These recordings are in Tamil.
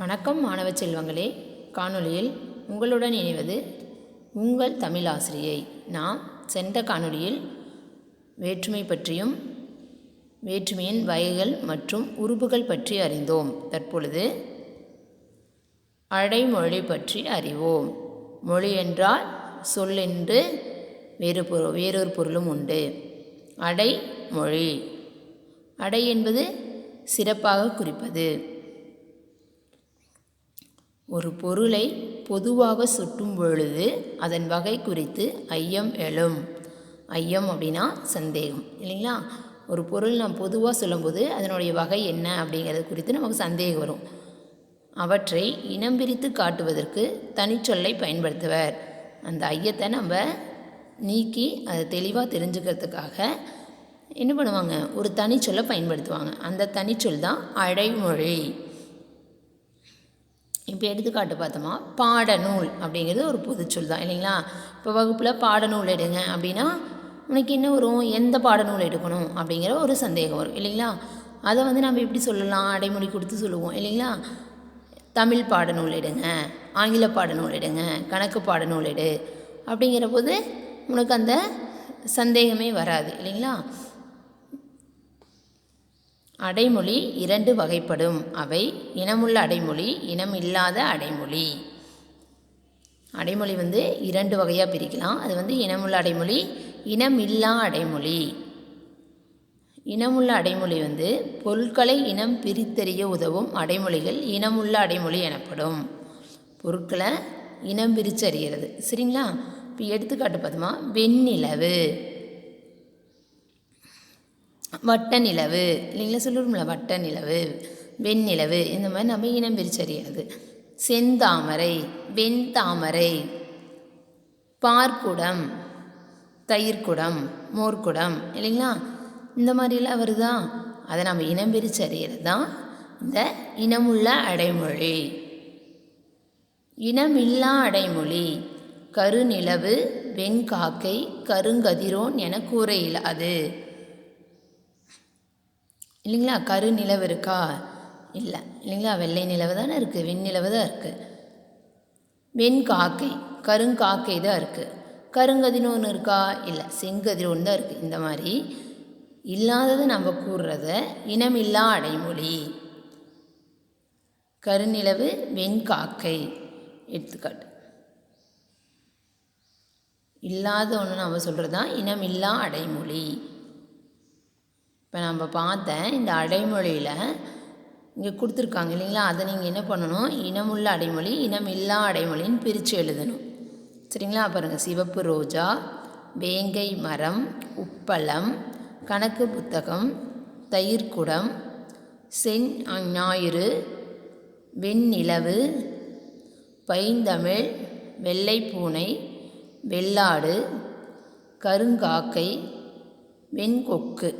வணக்கம் மாணவ செல்வங்களே. காணொளியில் உங்களுடன் இணைவது உங்கள் தமிழ் ஆசிரியை நாம் சென்ற காணொளியில் வேற்றுமை பற்றியும் வேற்றுமையின் வகைகள் மற்றும் உறுப்புகள் பற்றி அறிந்தோம். தற்பொழுது அடைமொழி பற்றி அறிவோம். மொழி என்றால் சொல் என்று வேறு பொரு வேறொரு பொருளும் உண்டு. அடைமொழி. அடை என்பது சிறப்பாக குறிப்பது. ஒரு பொருளை பொதுவாக சுட்டும் பொழுது அதன் வகை குறித்து ஐயம் எழும். ஐயம் அப்படின்னா சந்தேகம் இல்லைங்களா? ஒரு பொருள் நாம் பொதுவாக சொல்லும்போது அதனுடைய வகை என்ன அப்படிங்கிறது குறித்து நமக்கு சந்தேகம் வரும். அவற்றை இனம் பிரித்து காட்டுவதற்கு தனிச்சொல்லை பயன்படுத்துவர். அந்த ஐயத்தை நம்ம நீக்கி அதை தெளிவாக தெரிஞ்சுக்கிறதுக்காக என்ன பண்ணுவாங்க? ஒரு தனிச்சொல்லை பயன்படுத்துவாங்க. அந்த தனிச்சொல் தான் அடைமொழி. இப்போ எடுத்துக்காட்டு பார்த்தோமா பாடநூல் அப்படிங்கிறது ஒரு பொதுச்சொல் தான் இல்லைங்களா? இப்போ வகுப்பில் பாடநூல் எடுங்க அப்படின்னா உனக்கு என்ன வரும்? எந்த பாடநூல் எடுக்கணும்? அப்படிங்கிற ஒரு சந்தேகம் வரும் இல்லைங்களா? அதை வந்து நம்ம எப்படி சொல்லலாம்? அடைமொழி கொடுத்து சொல்லுவோம் இல்லைங்களா? தமிழ் பாடநூல் எடுங்க ஆங்கில பாடநூல் எடுங்க கணக்கு பாடநூல் எடு அப்படிங்கிற போது உனக்கு அந்த சந்தேகமே வராது இல்லைங்களா? அடைமொழி இரண்டு வகைப்படும். அவை இனமுள்ள அடைமொழி இனம் இல்லாத அடைமொழி. அடைமொழி வந்து இரண்டு வகையாக பிரிக்கலாம். அது வந்து இனமுள்ள அடைமொழி இனம் இல்லா அடைமொழி. இனமுள்ள அடைமொழி வந்து பொருட்களை இனம் பிரித்தறிய உதவும் அடைமொழிகள் இனமுள்ள அடைமொழி எனப்படும். பொருட்களை இனம் பிரித்து அறிகிறது சரிங்களா? இப்போ எடுத்துக்காட்டு பார்த்தோமா. வெண்ணிலவு. வட்ட நிலவு இல்லைங்களா? சொல்லுவோம்ல வட்ட நிலவு வெண்ணிலவு இந்த மாதிரி நம்ம இனம் பிரிச்சறியாது. செந்தாமரை வெண்தாமரை பார்க்குடம் தயிர்குடம் மோர்க்குடம் இல்லைங்களா? இந்த மாதிரிலாம் வருதா? அதை நம்ம இனம் பிரித்து தான் இந்த இனமுள்ள அடைமொழி. இனமில்லா அடைமொழி கருநிலவு வெண்காக்கை கருங்கதிரோன் என கூற இயலாது. இல்லைங்களா? கரு நிலவு இருக்கா? இல்லை. இல்லைங்களா? வெள்ளை நிலவு தானே இருக்குது வெண்ணிலவு தான் இருக்குது வெண்காக்கை கருங்காக்கை தான் இருக்குது கருங்கதின்னு ஒன்று இருக்கா? இல்லை. செங்கதிர் ஒன்று தான் இருக்குது இந்த மாதிரி இல்லாததை நம்ம கூறுறத இனமில்லா அடைமொழி. கருநிலவு வெண்காக்கை எடுத்துக்காட்டு. இல்லாத ஒன்று நம்ம சொல்கிறது தான் இனமில்லா அடைமொழி. இப்போ நம்ம பார்த்தேன் இந்த அடைமொழியில் இங்கே கொடுத்துருக்காங்க இல்லைங்களா? அதை நீங்கள் என்ன பண்ணணும்? இனமுள்ள அடைமொழி இனம் இல்லா அடைமொழின்னு பிரித்து எழுதணும். சரிங்களா? பாருங்கள் சிவப்பு ரோஜா வேங்கை மரம் உப்பளம் கணக்கு புத்தகம் தயிர்குடம் சென் ஞாயிறு வெண்ணிலவு பைந்தமிழ் வெள்ளைப்பூனை வெள்ளாடு கருங்காக்கை வெண்கொக்கு.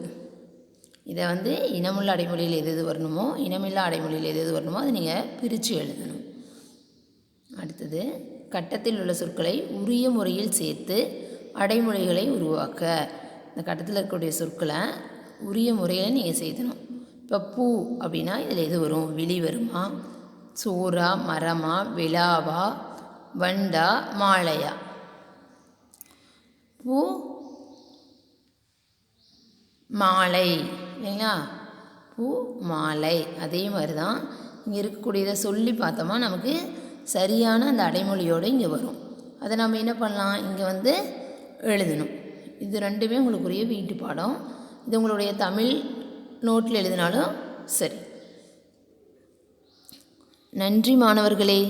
இதை வந்து இனமுள்ள அடைமொழியில் எது எது வரணுமோ இனமில்லா அடைமொழியில் எது எது வரணுமோ அதை நீங்கள் பிரித்து எழுதணும். அடுத்தது கட்டத்தில் உள்ள சொற்களை உரிய முறையில் சேர்த்து அடைமொழிகளை உருவாக்க. இந்த கட்டத்தில் இருக்கக்கூடிய சொற்களை உரிய முறையில் நீங்கள் செய்தணும். இப்போ பூ அப்படின்னா இதில் எது வரும்? விழி வருமா? சோறா மரமா விழாவா? வண்டா மாலையா? பூ மாலை. இல்லைங்களா? பூ மாலை அதே மாதிரி தான் இங்கே இருக்கக்கூடியதை சொல்லி பார்த்தோமா நமக்கு சரியான அந்த அடைமொழியோடு இங்கே வரும். அதை நம்ம என்ன பண்ணலாம்? இங்கே வந்து எழுதணும். இது ரெண்டுமே உங்களுக்குரிய வீட்டு பாடம். இது உங்களுடைய தமிழ் நோட்டில் எழுதினாலும் சரி. நன்றி மாணவர்களே.